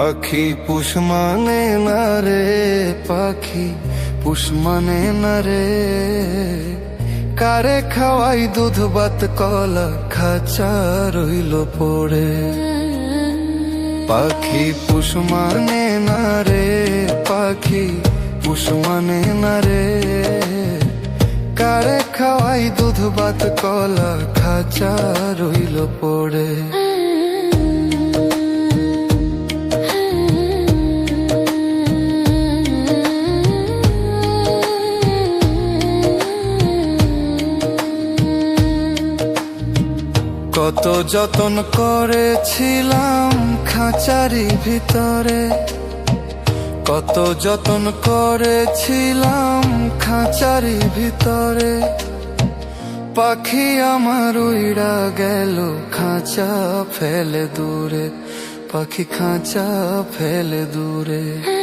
পাখি পুষ মানে না রে পাখি, পুষ মানে না রে। কারে খাওয়াই দুধ বাত, কলা খাঁচা রইল পড়ে। পাখি পুষ মানে না রে পাখি, পুষ মানে না রে। কারে খাওয়াই দুধ বাত, কলা খাঁচা রইল পড়ে। কত যতন করেছিলাম খাঁচারি ভিতরে। কত যতন করেছিলাম খাঁচারি ভিতরে। পাখি আমার উইড়া গেল, খাঁচা ফেলে দূরে। পাখি খাঁচা ফেলে দূরে।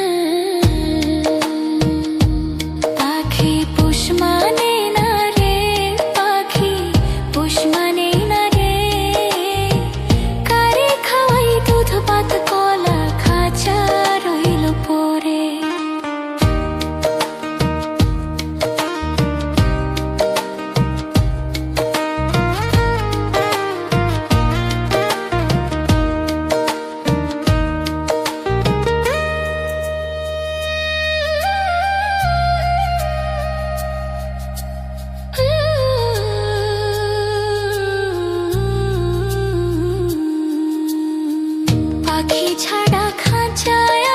ছাড়া খাঁচায়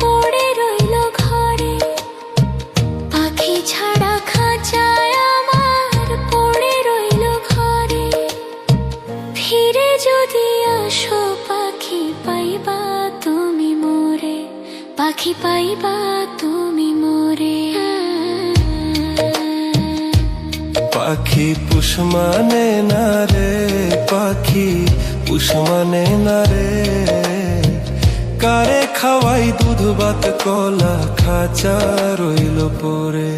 পড়ে রইল ঘরে। পাখি ছাড়া খাঁচায় আমার পড়ে রইল ঘরে। ফিরে যদি আসো পাখি পাইবা তুমি মোরে। পাখি পাইবা তুমি মোরে। পাখি পুষ মানে না রে পাখি? পুষ মানে না রে কারে খাওয়াই দুধ ভাত কলা খাঁচা রইল পরে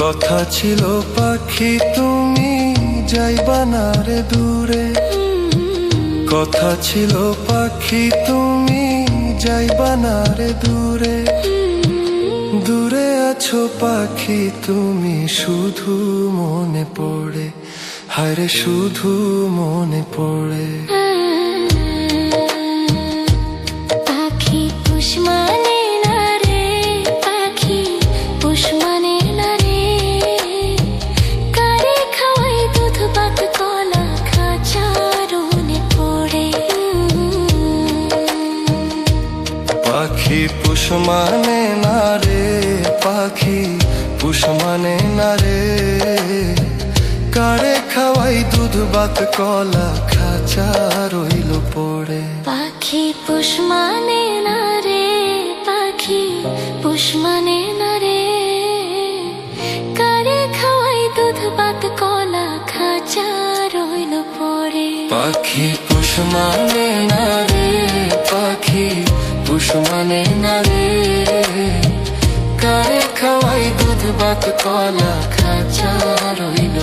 কথা ছিল পাখি তুমি যাইবা না রে দূরে কথা ছিল পাখি, তুমি যাইবা না রে দূরে। দূরে আছো পাখি, তুমি শুধু মনে পড়ে। হায় শুধু মনে পড়ে। পাখি পুষ মানে না রে পাখি পুষ মানে না রে। কারে খাওয়াই দুধ বাত কলা খাঁচা রইল পড়ে। পাখি পুষ মানে না রে পাখি পুষ মানে না রে। কারে খাওয়াই দুধ বাত কলা খাঁচা রইল পড়ে। পাখি পুষ মানে না রে পুষ মানে না রে কারে খাওয়াই দুধ ভাত কলা খাঁচা রইল